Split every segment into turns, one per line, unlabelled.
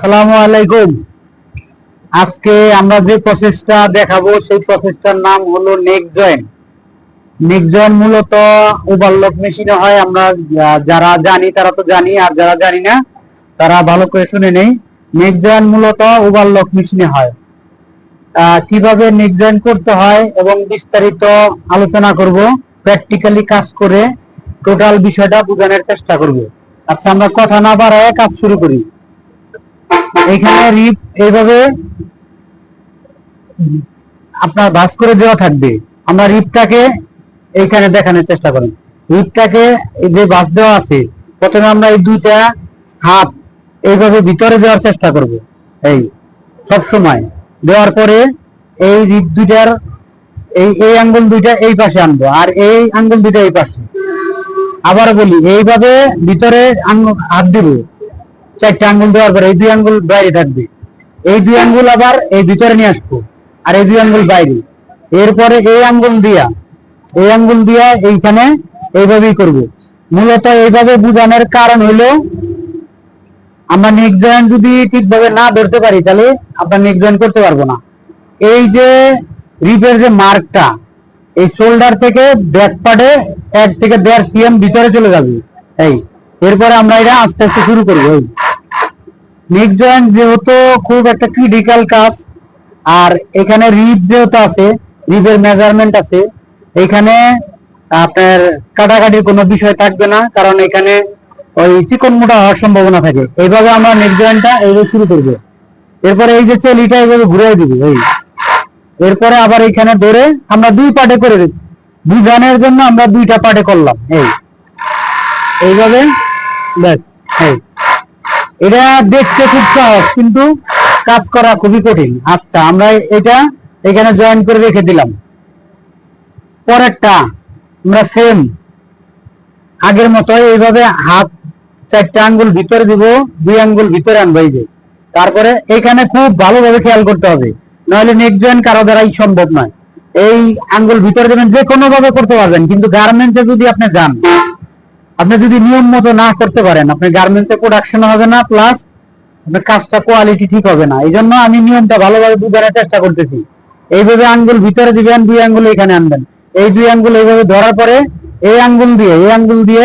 সালামু আলাইকুম। আজকে আমরা যে প্রসেসটা দেখাবো, সেই প্রসেসটার নাম হলো নেক জয়েন। নেক জয়েন মূলত ওভারলক মেশিনে হয়, আমরা যারা জানি তারা তো জানি, আর যারা জানি না, তারা ভালো করে শুনে নেই। নেক জয়েন মূলত ওভারলক মেশিনে হয়। কীভাবে নেক জয়েন করতে হয় এবং বিস্তারিত আলোচনা করব, প্র্যাকটিক্যালি কাজ করে টোটাল বিষয়টা বোঝানোর চেষ্টা করব। আচ্ছা আমরা কথা না বাড়ায় কাজ শুরু করি। এখানে রিপ এইভাবে আপনার ভাঁজ করে দেওয়া থাকবে। আমরা রিপটাকে এইখানে দেখানোর চেষ্টা করি। রিপটাকে যে ভাঁজ দেওয়া আছে, প্রথমে আমরা এই দুইটা হাত এইভাবে ভিতরে দেওয়ার চেষ্টা করব। এই, সব সময়। দেওয়ার পরে এই রিপ দুইটার, এই এই আঙ্গুল দুইটা এই পাশে আনব, আর এই আঙ্গুল দুইটা এই পাশে। আবার বলি, এইভাবে ভিতরে হাত দিব। চারটে আঙ্গুল দেওয়ার পরে এই দুই আঙ্গুল বাইরে থাকবে। এই দুই আঙ্গুল আবার এই ভিতরে নিয়ে আসব, আর এই দুই আঙ্গুল বাইরে। এরপরে এই আঙ্গুল দিয়া, এই আঙ্গুল দিয়া এইখানে এইভাবেই করব। মূলত এইভাবে বুঝানোর কারণ হলো আমরা নেক জয়েন্ট যদি ঠিকভাবে না ধরতে পারি, তাহলে আমরা নেক জয়েন্ট করতে পারব না। এই যে রিপের যে মার্কটা, এই শোল্ডার থেকে ব্যাক পার্টে এক থেকে দেড় সিএম ভিতরে চলে যাবে। এই, এরপরে আমরা এটা আস্তে আস্তে শুরু করব। নেক জয়েন্ট যেহেতু খুব একটা ক্রিটিক্যাল কাজ, আর এখানে রিপ যেহেতু আছে রিপের মেজারমেন্ট আছে, এখানে আপনার কাটাকাটির কোনো বিষয় থাকবে না, কারণ এখানে ওই চিকন মোটা হওয়ার সম্ভাবনা থাকে। এইভাবে আমরা নেক জয়েন্টটা এইভাবে শুরু করব। এরপরে এই যে চেলিটা এইভাবে ঘুরে দিবি, এই। এরপরে আবার এখানে ধরে আমরা দুই পার্টে করে দিই বুঝানোর জন্য আমরা দুইটা পার্টে করলাম, এই। এইভাবে, ব্যাস, এই। এটা দেখতে খুব সহজ, কিন্তু কাজ করা খুবই কঠিন। আচ্ছা আমরা এটা এখানে জয়েন করে রেখে দিলাম। পরেরটা, আমরা সেম আগের মতো এইভাবে হাত চারটা আঙ্গুল ভিতরে দিব, দুই আঙ্গুল ভিতরে আনব এই যে। তারপরে এখানে খুব ভালোভাবে খেয়াল করতে হবে, নাহলে নেক জয়েন কারও দ্বারাই সম্ভব নয়। এই আঙ্গুল ভিতরে দেবেন, যে কোনো ভাবে করতে পারবেন, কিন্তু গার্মেন্টসে যদি আপনি যান আপনি যদি নিয়ম মতো না করতে পারেন, আপনার গার্মেন্টসে প্রোডাকশন হবে না প্লাস আপনার কাজটা কোয়ালিটি ঠিক হবে না। এই জন্য আমি নিয়মটা ভালোভাবে বুঝানোর চেষ্টা করতেছি। এইভাবে আঙ্গুল ভিতরে দিবেন, দুই আঙ্গুল এখানে আনবেন। এই দুই আঙ্গুল এইভাবে ধরার পরে, এই আঙ্গুল দিয়ে, এই আঙ্গুল দিয়ে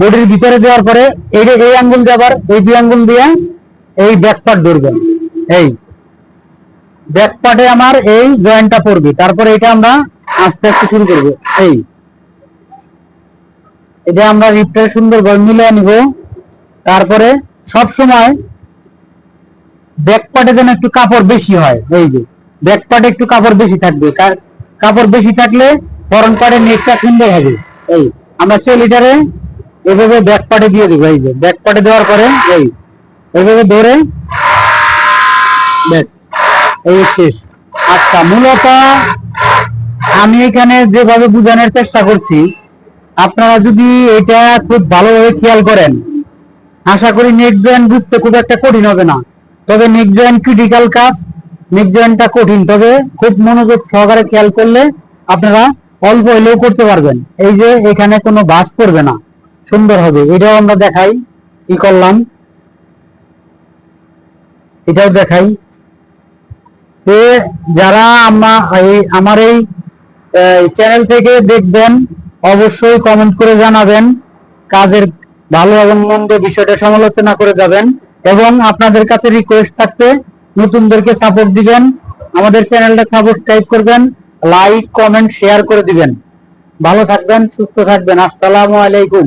বডির ভিতরে দেওয়ার পরে, এই এই আঙ্গুল আবার এই দুই আঙ্গুল দিয়ে এই ব্যাক পার্ট ধরবেন। এই ব্যাক পার্টে আমার এই জয়েন্টটা পড়বে। তারপরে এটা আমরা আস্তে আস্তে শুরু করব। এই এটা আমরা রিপটা সুন্দরভাবে মিলিয়ে নিব তারপরে সব সময় ব্যাক পার্টে যেন একটু কাপড় বেশি হয়, এই যে ব্যাক পার্টে একটু কাপড় বেশি থাকবে। কাপড় বেশি থাকলে ফরন পার্টের নেকটা সুন্দর হবে। এই, আমরা চে লিটারে এভাবে ব্যাক পার্টে দিয়ে দিব, এই যে ব্যাক পার্টে দেওয়ার পরে, এই এইভাবে ধরে, ব্যাস, এই শেষ আচ্ছা মূলত আমি এখানে যেভাবে বোঝানোর চেষ্টা করছি আপনারা যদি এটা খুব ভালোভাবে খেয়াল করেন, আশা করি নেক জয়েন্ট বুঝতে খুব একটা কঠিন হবে না। তবে নেক জয়েন্ট ক্রিটিক্যাল কাজ নেক জয়েন্টটা কঠিন। তবে খুব মনোযোগ সহকারে খেয়াল করলে আপনারা অল্প হলেও করতে পারবেন। এই যে এখানে কোনো বাস করবে না। সুন্দর হবে। এটাও আমরা দেখাই। কি করলাম। এটাও দেখাই। যারা আমার এই চ্যানেল থেকে দেখবেন অবশ্যই কমেন্ট করে জানাবেন, কাজের ভালো এবং মন্দ বিষয়টা সমালোচনা করে যাবেন এবং আপনাদের কাছে রিকোয়েস্ট থাকতে নতুনদেরকে সাপোর্ট দিবেন, আমাদের চ্যানেলটা সাবস্ক্রাইব করবেন লাইক কমেন্ট শেয়ার করে দিবেন। ভালো থাকবেন, সুস্থ থাকবেন। আসসালামু আলাইকুম।